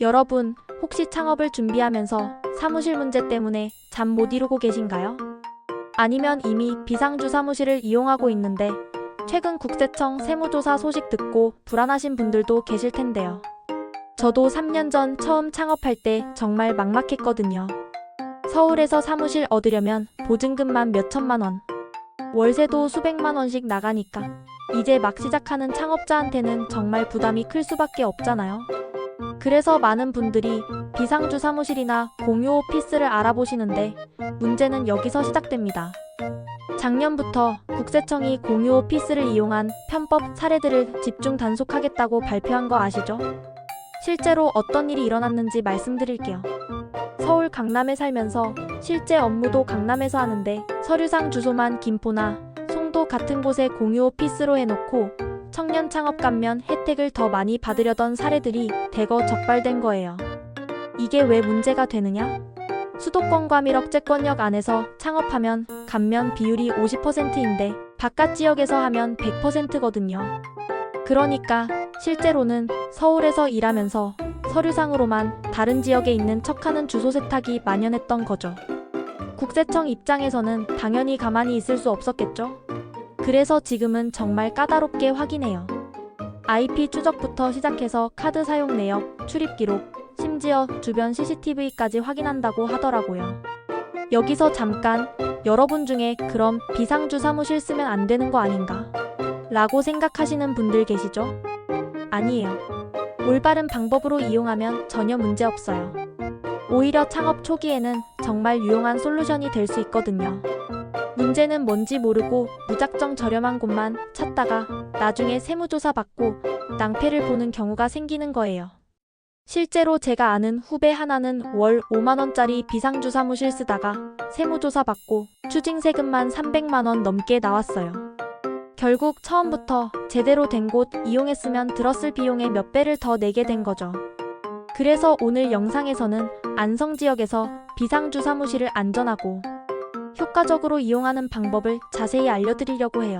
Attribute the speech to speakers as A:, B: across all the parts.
A: 여러분, 혹시 창업을 준비하면서 사무실 문제 때문에 잠 못 이루고 계신가요? 아니면 이미 비상주 사무실을 이용하고 있는데 최근 국세청 세무조사 소식 듣고 불안하신 분들도 계실 텐데요. 저도 3년 전 처음 창업할 때 정말 막막했거든요. 서울에서 사무실 얻으려면 보증금만 몇 천만 원, 월세도 수백만 원씩 나가니까 이제 막 시작하는 창업자한테는 정말 부담이 클 수밖에 없잖아요. 그래서 많은 분들이 비상주 사무실이나 공유 오피스를 알아보시는데 문제는 여기서 시작됩니다. 작년부터 국세청이 공유 오피스를 이용한 편법 사례들을 집중 단속하겠다고 발표한 거 아시죠? 실제로 어떤 일이 일어났는지 말씀드릴게요. 서울 강남에 살면서 실제 업무도 강남에서 하는데 서류상 주소만 김포나 송도 같은 곳에 공유 오피스로 해놓고 청년 창업 감면 혜택을 더 많이 받으려던 사례들이 대거 적발된 거예요. 이게 왜 문제가 되느냐? 수도권과 밀억제권역 안에서 창업하면 감면 비율이 50%인데 바깥 지역에서 하면 100%거든요. 그러니까 실제로는 서울에서 일하면서 서류상으로만 다른 지역에 있는 척하는 주소 세탁이 만연했던 거죠. 국세청 입장에서는 당연히 가만히 있을 수 없었겠죠. 그래서 지금은 정말 까다롭게 확인해요. IP 추적부터 시작해서 카드 사용 내역, 출입 기록, 심지어 주변 CCTV까지 확인한다고 하더라고요. 여기서 잠깐 여러분 중에 그럼 비상주 사무실 쓰면 안 되는 거 아닌가? 라고 생각하시는 분들 계시죠? 아니에요. 올바른 방법으로 이용하면 전혀 문제 없어요. 오히려 창업 초기에는 정말 유용한 솔루션이 될 수 있거든요. 문제는 뭔지 모르고 무작정 저렴한 곳만 찾다가 나중에 세무조사 받고 낭패를 보는 경우가 생기는 거예요. 실제로 제가 아는 후배 하나는 월 5만원짜리 비상주 사무실 쓰다가 세무조사 받고 추징세금만 300만원 넘게 나왔어요. 결국 처음부터 제대로 된 곳 이용했으면 들었을 비용의 몇 배를 더 내게 된 거죠. 그래서 오늘 영상에서는 안성 지역에서 비상주 사무실을 안전하고 효과적으로 이용하는 방법을 자세히 알려드리려고 해요.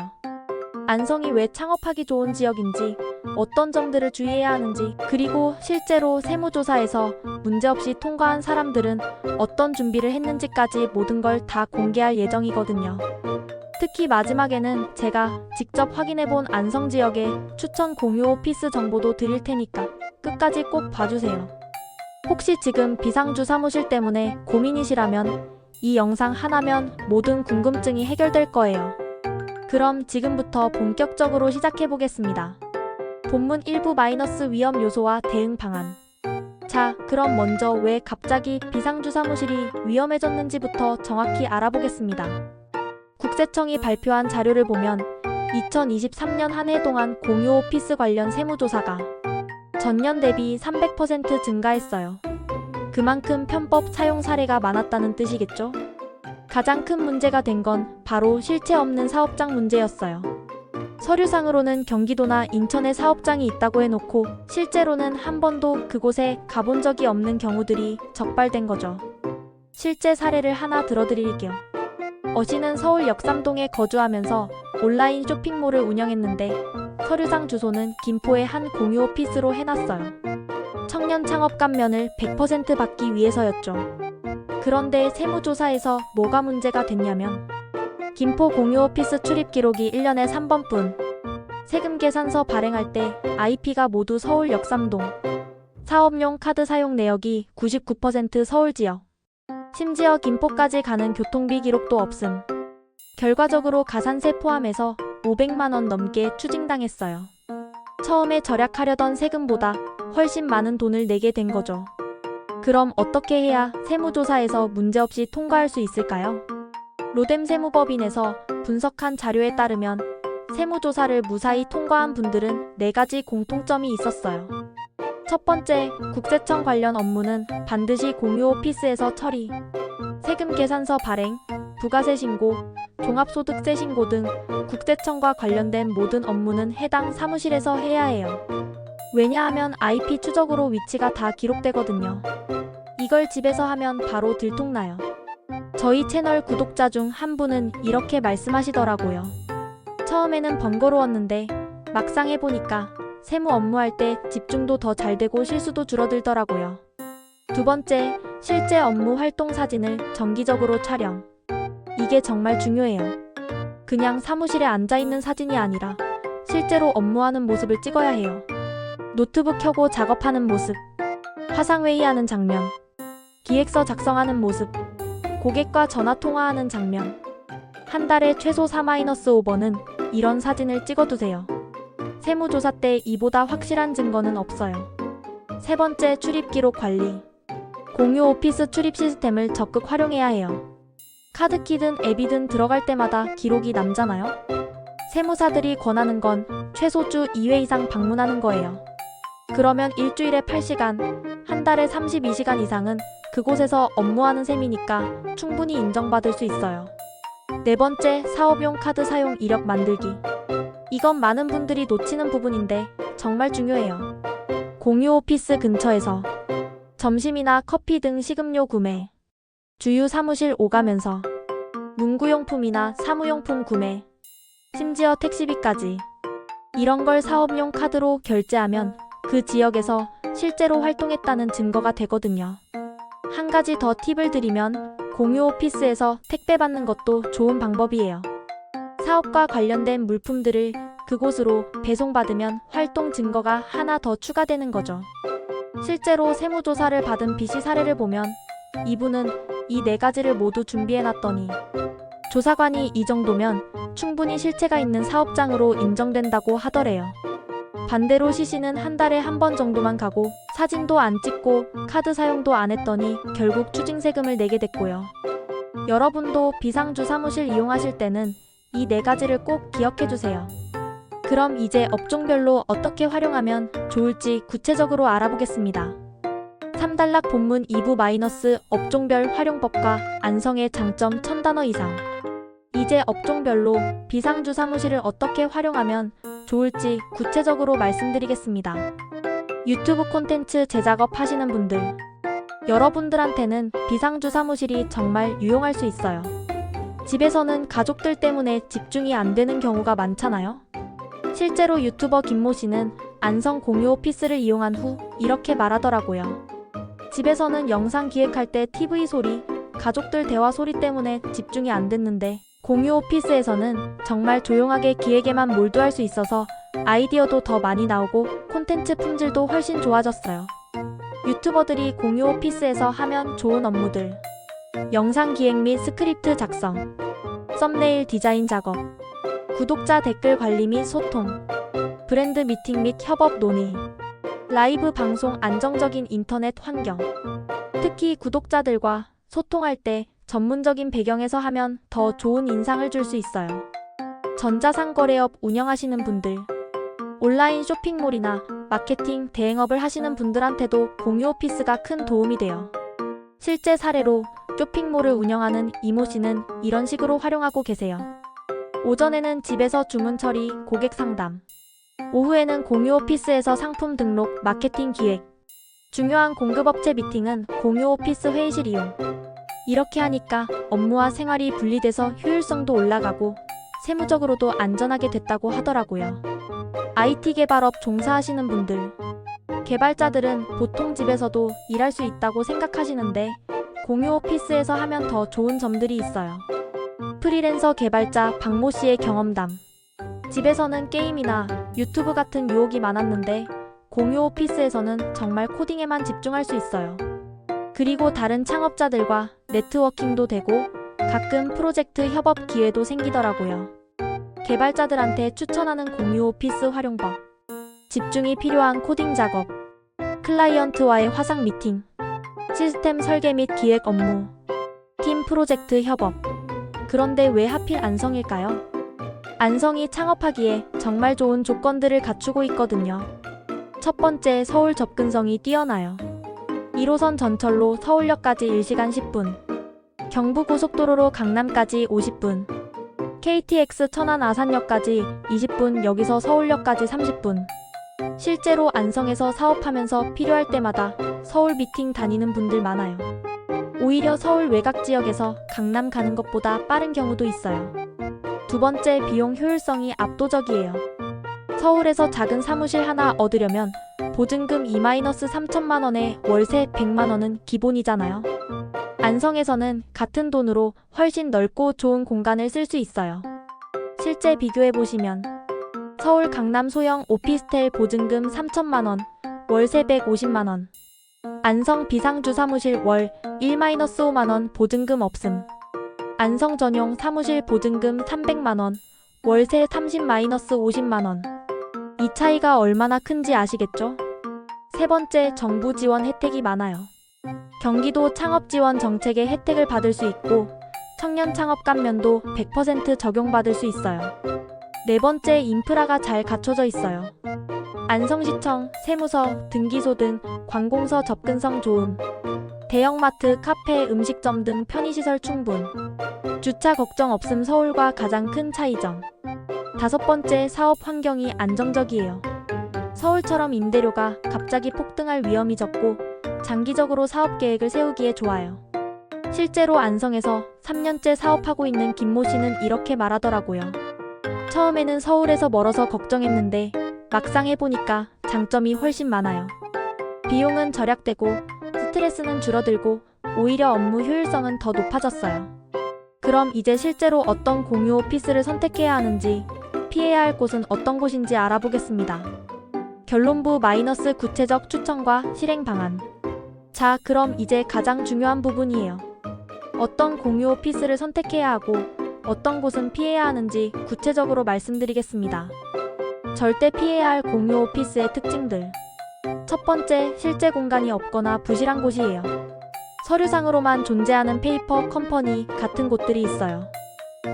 A: 안성이 왜 창업하기 좋은 지역인지, 어떤 점들을 주의해야 하는지, 그리고 실제로 세무조사에서 문제없이 통과한 사람들은 어떤 준비를 했는지까지 모든 걸 다 공개할 예정이거든요. 특히 마지막에는 제가 직접 확인해본 안성 지역의 추천 공유 오피스 정보도 드릴 테니까 끝까지 꼭 봐주세요. 혹시 지금 비상주 사무실 때문에 고민이시라면 이 영상 하나면 모든 궁금증이 해결될 거예요. 그럼 지금부터 본격적으로 시작해 보겠습니다. 본문 일부 마이너스 위험 요소와 대응 방안. 자, 그럼 먼저 왜 갑자기 비상주 사무실이 위험해졌는지부터 정확히 알아보겠습니다. 국세청이 발표한 자료를 보면 2023년 한 해 동안 공유 오피스 관련 세무조사가 전년 대비 300% 증가했어요. 그만큼 편법 사용 사례가 많았다는 뜻이겠죠? 가장 큰 문제가 된 건 바로 실체 없는 사업장 문제였어요. 서류상으로는 경기도나 인천에 사업장이 있다고 해놓고 실제로는 한 번도 그곳에 가본 적이 없는 경우들이 적발된 거죠. 실제 사례를 하나 들어드릴게요. 어시는 서울 역삼동에 거주하면서 온라인 쇼핑몰을 운영했는데 서류상 주소는 김포의 한 공유 오피스로 해놨어요. 청년 창업 감면을 100% 받기 위해서였죠. 그런데 세무조사에서 뭐가 문제가 됐냐면 김포 공유 오피스 출입 기록이 1년에 3번뿐 세금 계산서 발행할 때 IP가 모두 서울 역삼동 사업용 카드 사용 내역이 99% 서울 지역 심지어 김포까지 가는 교통비 기록도 없음 결과적으로 가산세 포함해서 500만원 넘게 추징당했어요. 처음에 절약하려던 세금보다 훨씬 많은 돈을 내게 된 거죠. 그럼 어떻게 해야 세무조사에서 문제없이 통과할 수 있을까요? 로뎀 세무법인에서 분석한 자료에 따르면 세무조사를 무사히 통과한 분들은 네 가지 공통점이 있었어요. 첫 번째, 국세청 관련 업무는 반드시 공유 오피스에서 처리, 세금 계산서 발행, 부가세 신고, 종합소득세 신고 등 국세청과 관련된 모든 업무는 해당 사무실에서 해야 해요. 왜냐하면 IP 추적으로 위치가 다 기록되거든요. 이걸 집에서 하면 바로 들통나요. 저희 채널 구독자 중 한 분은 이렇게 말씀하시더라고요. 처음에는 번거로웠는데 막상 해보니까 세무 업무할 때 집중도 더 잘 되고 실수도 줄어들더라고요. 두 번째, 실제 업무 활동 사진을 정기적으로 촬영. 이게 정말 중요해요. 그냥 사무실에 앉아 있는 사진이 아니라 실제로 업무하는 모습을 찍어야 해요. 노트북 켜고 작업하는 모습, 화상회의하는 장면, 기획서 작성하는 모습, 고객과 전화 통화하는 장면. 한 달에 최소 4-5번은 이런 사진을 찍어두세요. 세무조사 때 이보다 확실한 증거는 없어요. 세 번째, 출입 기록 관리. 공유 오피스 출입 시스템을 적극 활용해야 해요. 카드키든 앱이든 들어갈 때마다 기록이 남잖아요. 세무사들이 권하는 건 최소 주 2회 이상 방문하는 거예요. 그러면 일주일에 8시간, 한 달에 32시간 이상은 그곳에서 업무하는 셈이니까 충분히 인정받을 수 있어요. 네 번째, 사업용 카드 사용 이력 만들기. 이건 많은 분들이 놓치는 부분인데 정말 중요해요. 공유 오피스 근처에서 점심이나 커피 등 식음료 구매, 주유 사무실 오가면서 문구용품이나 사무용품 구매, 심지어 택시비까지 이런 걸 사업용 카드로 결제하면 그 지역에서 실제로 활동했다는 증거가 되거든요. 한 가지 더 팁을 드리면 공유 오피스에서 택배 받는 것도 좋은 방법이에요. 사업과 관련된 물품들을 그곳으로 배송받으면 활동 증거가 하나 더 추가되는 거죠. 실제로 세무조사를 받은 BC 사례를 보면 이분은 이 네 가지를 모두 준비해놨더니 조사관이 이 정도면 충분히 실체가 있는 사업장으로 인정된다고 하더래요. 반대로 시시는 한 달에 한 번 정도만 가고 사진도 안 찍고 카드 사용도 안 했더니 결국 추징세금을 내게 됐고요. 여러분도 비상주 사무실 이용하실 때는 이 네 가지를 꼭 기억해 주세요. 그럼 이제 업종별로 어떻게 활용하면 좋을지 구체적으로 알아보겠습니다. 3단락 본문 2부 마이너스 업종별 활용법과 안성의 장점 1000단어 이상. 이제 업종별로 비상주 사무실을 어떻게 활용하면 좋을지 구체적으로 말씀드리겠습니다. 유튜브 콘텐츠 제작업 하시는 분들. 여러분들한테는 비상주 사무실이 정말 유용할 수 있어요. 집에서는 가족들 때문에 집중이 안 되는 경우가 많잖아요. 실제로 유튜버 김모 씨는 안성 공유 오피스를 이용한 후 이렇게 말하더라고요. 집에서는 영상 기획할 때 TV 소리, 가족들 대화 소리 때문에 집중이 안 됐는데 공유 오피스에서는 정말 조용하게 기획에만 몰두할 수 있어서 아이디어도 더 많이 나오고 콘텐츠 품질도 훨씬 좋아졌어요. 유튜버들이 공유 오피스에서 하면 좋은 업무들. 영상 기획 및 스크립트 작성, 썸네일 디자인 작업, 구독자 댓글 관리 및 소통, 브랜드 미팅 및 협업 논의, 라이브 방송 안정적인 인터넷 환경. 특히 구독자들과 소통할 때 전문적인 배경에서 하면 더 좋은 인상을 줄 수 있어요. 전자상거래업 운영하시는 분들, 온라인 쇼핑몰이나 마케팅 대행업을 하시는 분들한테도 공유 오피스가 큰 도움이 돼요. 실제 사례로 쇼핑몰을 운영하는 이모 씨는 이런 식으로 활용하고 계세요. 오전에는 집에서 주문 처리, 고객 상담. 오후에는 공유 오피스에서 상품 등록, 마케팅 기획. 중요한 공급업체 미팅은 공유 오피스 회의실 이용. 이렇게 하니까 업무와 생활이 분리돼서 효율성도 올라가고 세무적으로도 안전하게 됐다고 하더라고요. IT 개발업 종사하시는 분들. 개발자들은 보통 집에서도 일할 수 있다고 생각하시는데 공유 오피스에서 하면 더 좋은 점들이 있어요. 프리랜서 개발자 박모 씨의 경험담. 집에서는 게임이나 유튜브 같은 유혹이 많았는데 공유 오피스에서는 정말 코딩에만 집중할 수 있어요. 그리고 다른 창업자들과 네트워킹도 되고 가끔 프로젝트 협업 기회도 생기더라고요. 개발자들한테 추천하는 공유 오피스 활용법. 집중이 필요한 코딩 작업. 클라이언트와의 화상 미팅. 시스템 설계 및 기획 업무. 팀 프로젝트 협업. 그런데 왜 하필 안성일까요? 안성이 창업하기에 정말 좋은 조건들을 갖추고 있거든요. 첫 번째, 서울 접근성이 뛰어나요. 1호선 전철로 서울역까지 1시간 10분. 경부고속도로로 강남까지 50분. KTX 천안 아산역까지 20분, 여기서 서울역까지 30분. 실제로 안성에서 사업하면서 필요할 때마다 서울 미팅 다니는 분들 많아요. 오히려 서울 외곽 지역에서 강남 가는 것보다 빠른 경우도 있어요. 두 번째, 비용 효율성이 압도적이에요. 서울에서 작은 사무실 하나 얻으려면 보증금 2-3천만 원에 월세 100만 원은 기본이잖아요. 안성에서는 같은 돈으로 훨씬 넓고 좋은 공간을 쓸 수 있어요. 실제 비교해 보시면 서울 강남 소형 오피스텔 보증금 3천만 원, 월세 150만 원. 안성 비상주 사무실 월 1-5만 원 보증금 없음. 안성 전용 사무실 보증금 300만 원, 월세 30-50만 원. 이 차이가 얼마나 큰지 아시겠죠? 세 번째, 정부 지원 혜택이 많아요. 경기도 창업 지원 정책의 혜택을 받을 수 있고 청년 창업 감면도 100% 적용받을 수 있어요. 네 번째, 인프라가 잘 갖춰져 있어요. 안성시청, 세무서, 등기소 등 관공서 접근성 좋음. 대형마트, 카페, 음식점 등 편의시설 충분. 주차 걱정 없음 서울과 가장 큰 차이점. 다섯 번째, 사업 환경이 안정적이에요. 서울처럼 임대료가 갑자기 폭등할 위험이 적고 장기적으로 사업 계획을 세우기에 좋아요. 실제로 안성에서 3년째 사업하고 있는 김모 씨는 이렇게 말하더라고요. 처음에는 서울에서 멀어서 걱정했는데 막상 해보니까 장점이 훨씬 많아요. 비용은 절약되고 스트레스는 줄어들고 오히려 업무 효율성은 더 높아졌어요. 그럼 이제 실제로 어떤 공유 오피스를 선택해야 하는지 피해야 할 곳은 어떤 곳인지 알아보겠습니다. 결론부 마이너스 구체적 추천과 실행 방안. 자, 그럼 이제 가장 중요한 부분이에요. 어떤 공유 오피스를 선택해야 하고 어떤 곳은 피해야 하는지 구체적으로 말씀드리겠습니다. 절대 피해야 할 공유 오피스의 특징들. 첫 번째, 실제 공간이 없거나 부실한 곳이에요. 서류상으로만 존재하는 페이퍼 컴퍼니 같은 곳들이 있어요.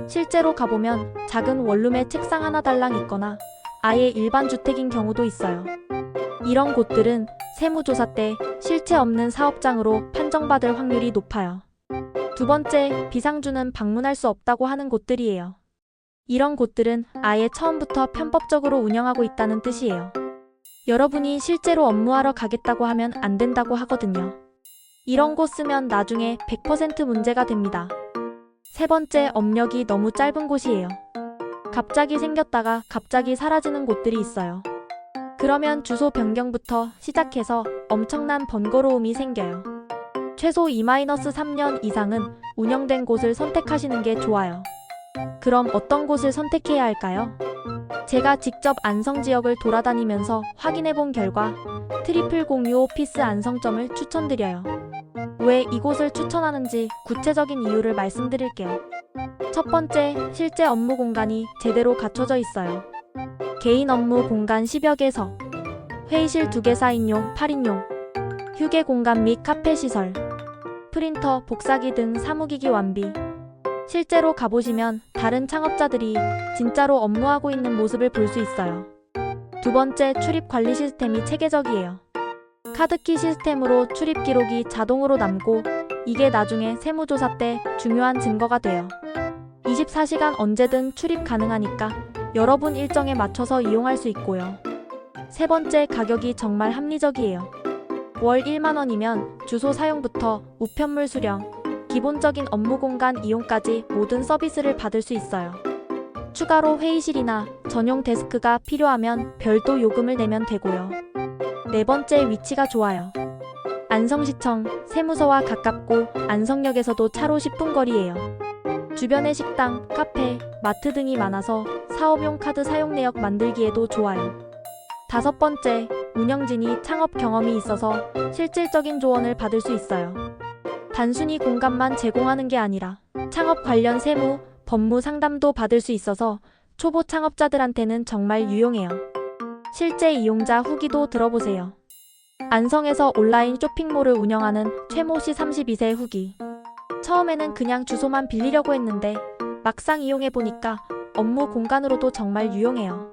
A: 실제로 가보면 작은 원룸에 책상 하나 달랑 있거나 아예 일반 주택인 경우도 있어요. 이런 곳들은 세무조사 때 실체 없는 사업장으로 판정받을 확률이 높아요. 두 번째, 비상주는 방문할 수 없다고 하는 곳들이에요. 이런 곳들은 아예 처음부터 편법적으로 운영하고 있다는 뜻이에요. 여러분이 실제로 업무하러 가겠다고 하면 안 된다고 하거든요. 이런 곳 쓰면 나중에 100% 문제가 됩니다. 세 번째, 업력이 너무 짧은 곳이에요. 갑자기 생겼다가 갑자기 사라지는 곳들이 있어요. 그러면 주소 변경부터 시작해서 엄청난 번거로움이 생겨요. 최소 2-3년 이상은 운영된 곳을 선택하시는 게 좋아요. 그럼 어떤 곳을 선택해야 할까요? 제가 직접 안성 지역을 돌아다니면서 확인해 본 결과 트리플 공유 오피스 안성점을 추천드려요. 왜 이곳을 추천하는지 구체적인 이유를 말씀드릴게요. 첫 번째, 실제 업무 공간이 제대로 갖춰져 있어요. 개인 업무 공간 10여 개석, 회의실 2개 4인용, 8인용, 휴게 공간 및 카페 시설, 프린터, 복사기 등 사무기기 완비. 실제로 가보시면 다른 창업자들이 진짜로 업무하고 있는 모습을 볼 수 있어요. 두 번째, 출입 관리 시스템이 체계적이에요. 카드키 시스템으로 출입 기록이 자동으로 남고 이게 나중에 세무조사 때 중요한 증거가 돼요. 24시간 언제든 출입 가능하니까 여러분 일정에 맞춰서 이용할 수 있고요. 세 번째, 가격이 정말 합리적이에요. 월 1만원이면 주소 사용부터 우편물 수령, 기본적인 업무 공간 이용까지 모든 서비스를 받을 수 있어요. 추가로 회의실이나 전용 데스크가 필요하면 별도 요금을 내면 되고요. 네 번째, 위치가 좋아요. 안성시청, 세무서와 가깝고 안성역에서도 차로 10분 거리예요. 주변에 식당, 카페, 마트 등이 많아서 사업용 카드 사용 내역 만들기에도 좋아요. 다섯 번째, 운영진이 창업 경험이 있어서 실질적인 조언을 받을 수 있어요. 단순히 공간만 제공하는 게 아니라 창업 관련 세무, 법무 상담도 받을 수 있어서 초보 창업자들한테는 정말 유용해요. 실제 이용자 후기도 들어보세요. 안성에서 온라인 쇼핑몰을 운영하는 최모 씨 32세 후기. 처음에는 그냥 주소만 빌리려고 했는데 막상 이용해보니까 업무 공간으로도 정말 유용해요.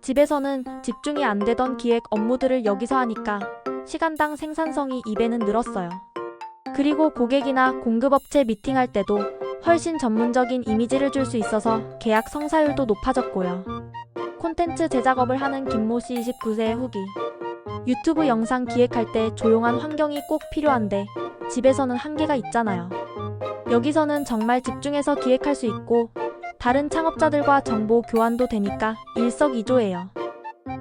A: 집에서는 집중이 안 되던 기획 업무들을 여기서 하니까 시간당 생산성이 2배는 늘었어요. 그리고 고객이나 공급업체 미팅할 때도 훨씬 전문적인 이미지를 줄 수 있어서 계약 성사율도 높아졌고요. 콘텐츠 제작업을 하는 김모 씨 29세 후기. 유튜브 영상 기획할 때 조용한 환경이 꼭 필요한데 집에서는 한계가 있잖아요. 여기서는 정말 집중해서 기획할 수 있고 다른 창업자들과 정보 교환도 되니까 일석이조예요.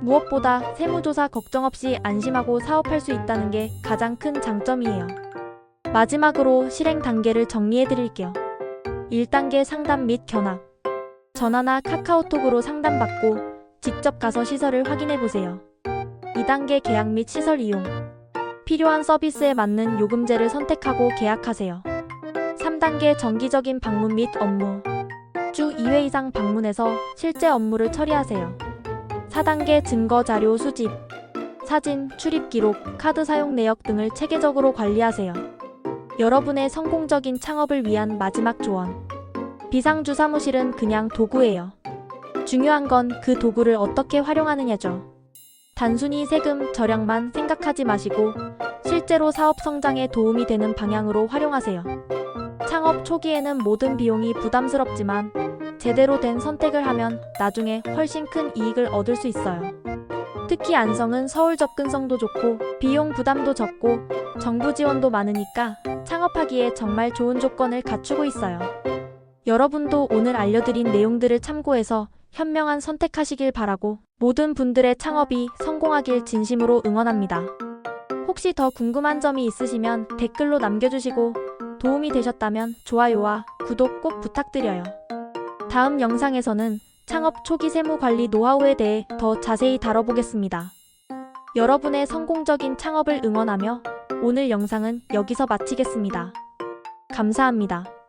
A: 무엇보다 세무조사 걱정 없이 안심하고 사업할 수 있다는 게 가장 큰 장점이에요. 마지막으로 실행 단계를 정리해 드릴게요. 1단계 상담 및 견학. 전화나 카카오톡으로 상담받고 직접 가서 시설을 확인해 보세요. 2단계 계약 및 시설 이용. 필요한 서비스에 맞는 요금제를 선택하고 계약하세요. 3단계 정기적인 방문 및 업무. 주 2회 이상 방문해서 실제 업무를 처리하세요. 4단계 증거 자료 수집. 사진, 출입 기록, 카드 사용 내역 등을 체계적으로 관리하세요. 여러분의 성공적인 창업을 위한 마지막 조언. 비상주 사무실은 그냥 도구예요. 중요한 건 그 도구를 어떻게 활용하느냐죠. 단순히 세금 절약만 생각하지 마시고 실제로 사업 성장에 도움이 되는 방향으로 활용하세요. 창업 초기에는 모든 비용이 부담스럽지만 제대로 된 선택을 하면 나중에 훨씬 큰 이익을 얻을 수 있어요. 특히 안성은 서울 접근성도 좋고 비용 부담도 적고 정부 지원도 많으니까 창업하기에 정말 좋은 조건을 갖추고 있어요. 여러분도 오늘 알려드린 내용들을 참고해서 현명한 선택하시길 바라고 모든 분들의 창업이 성공하길 진심으로 응원합니다. 혹시 더 궁금한 점이 있으시면 댓글로 남겨주시고 도움이 되셨다면 좋아요와 구독 꼭 부탁드려요. 다음 영상에서는 창업 초기 세무 관리 노하우에 대해 더 자세히 다뤄보겠습니다. 여러분의 성공적인 창업을 응원하며 오늘 영상은 여기서 마치겠습니다. 감사합니다.